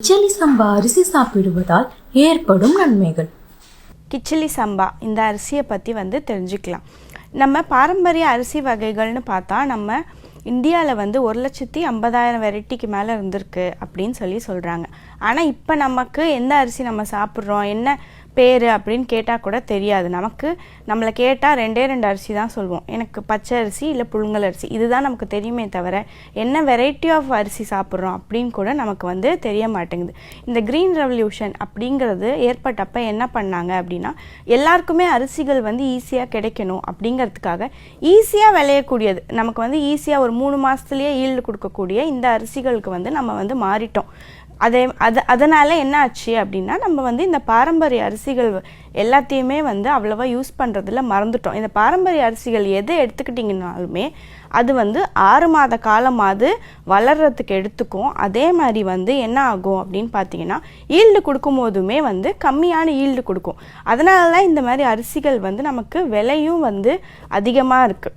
கிச்சலி சம்பா அரிசி சாப்பிடுவதால் ஏற்படும் நன்மைகள். கிச்சலி சம்பா இந்த அரிசியை பற்றி வந்து தெரிஞ்சுக்கலாம். நம்ம பாரம்பரிய அரிசி வகைகள்னு பார்த்தா நம்ம இந்தியாவில் வந்து ஒரு லட்சத்தி ஐம்பதாயிரம் வெரைட்டிக்கு மேலே இருந்திருக்கு அப்படின்னு சொல்லி சொல்கிறாங்க ஆனால் இப்போ நமக்கு எந்த அரிசி நம்ம சாப்பிட்றோம் என்ன பேர் அப்படின்னு கேட்டால் கூட தெரியாது. நமக்கு நம்மளை கேட்டால் ரெண்டே ரெண்டு அரிசி தான் சொல்லுவோம் எனக்கு பச்சை அரிசி இல்லை புழுங்கல் அரிசி. இதுதான் நமக்கு தெரியுமே தவிர என்ன வெரைட்டி ஆஃப் அரிசி சாப்பிட்றோம் அப்படின்னு கூட நமக்கு வந்து தெரிய மாட்டேங்குது. இந்த க்ரீன் ரெவல்யூஷன் அப்படிங்கிறது ஏற்பட்டப்ப என்ன பண்ணாங்க அப்படின்னா எல்லாருக்குமே அரிசிகள் வந்து ஈஸியாக கிடைக்கணும் அப்படிங்கிறதுக்காக ஈஸியாக விளையக்கூடியது. நமக்கு வந்து ஈஸியாக ஒரு மூணு மாதத்துலேயே ஈல்டு கொடுக்கக்கூடிய இந்த அரிசிகளுக்கு வந்து நம்ம வந்து மாறிட்டோம். அதே அது அதனால் என்ன ஆச்சு அப்படின்னா நம்ம வந்து இந்த பாரம்பரிய அரிசிகள் எல்லாத்தையுமே வந்து அவ்வளோவா யூஸ் பண்ணுறதுல மறந்துட்டோம். இந்த பாரம்பரிய அரிசிகள் எதை எடுத்துக்கிட்டிங்கனாலுமே அது வந்து ஆறு மாத காலமாவது வளர்கிறதுக்கு எடுத்துக்கும். அதே மாதிரி வந்து என்ன ஆகும் அப்படின்னு பார்த்தீங்கன்னா ஈல்டு கொடுக்கும் போதுமே வந்து கம்மியான ஈல்டு கொடுக்கும். அதனால தான் இந்த மாதிரி அரிசிகள் வந்து நமக்கு விலையும் வந்து அதிகமாக இருக்குது